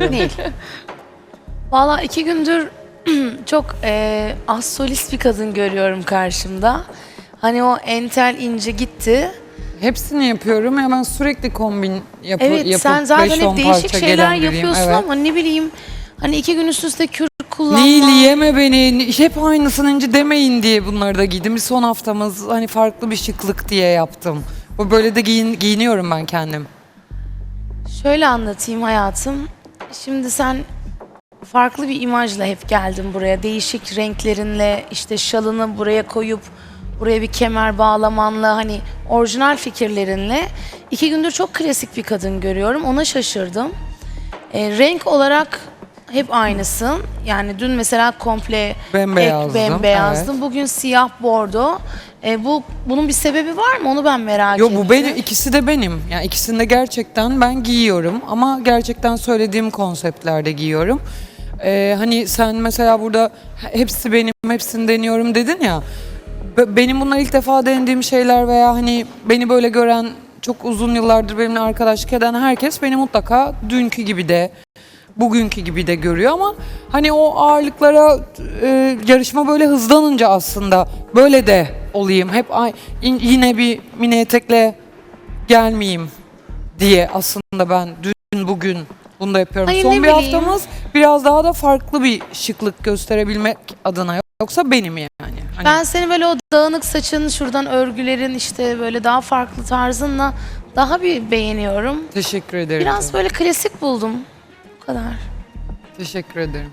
Değil. Valla iki gündür çok e, az solist bir kadın görüyorum karşımda. Hani o entel ince gitti. Hepsini yapıyorum. Hemen sürekli kombin yapı, Evet yapıp sen zaten 5-10 hep değişik parça şeyler gelen biriyim. yapıyorsun Evet. ama ne bileyim hani iki gün üst üste kür kullanma. Nil yeme beni. Hep aynısını ince demeyin diye bunları da giydim. Son haftamız hani farklı bir şıklık diye yaptım. Bu böyle de giyin, giyiniyorum ben kendim. Şöyle anlatayım hayatım. Şimdi sen farklı bir imajla hep geldin buraya. Değişik renklerinle işte şalını buraya koyup buraya bir kemer bağlamanla hani orijinal fikirlerinle iki gündür çok klasik bir kadın görüyorum. Ona şaşırdım. E, renk olarak hep aynısın. Yani dün mesela komple Bembeyazdım, ek bembeyazdım. Bugün siyah bordo. E, bu bunun bir sebebi var mı? Onu ben merak Yo ettim. bu benim ikisi de benim. Yani ikisini de gerçekten ben giyiyorum ama gerçekten söylediğim konseptlerde giyiyorum. Ee, hani sen mesela burada hepsi benim, hepsini deniyorum dedin ya. Be- Benim bunlar ilk defa denediğim şeyler veya hani beni böyle gören çok uzun yıllardır benimle arkadaşlık eden herkes beni mutlaka dünkü gibi de bugünkü gibi de görüyor ama hani o ağırlıklara e, yarışma böyle hızlanınca aslında böyle de olayım. Hep ay- in- yine bir mini etekle gelmeyeyim diye aslında ben dün bugün bunu da yapıyorum. Ay, Son bir bileyim. haftamız biraz daha da farklı bir şıklık gösterebilmek adına yoksa benim yani. Hani Ben seni böyle o dağınık saçın, şuradan örgülerin işte böyle daha farklı tarzınla daha bir beğeniyorum. teşekkür ederim. Biraz böyle klasik buldum. Kadar. Teşekkür ederim.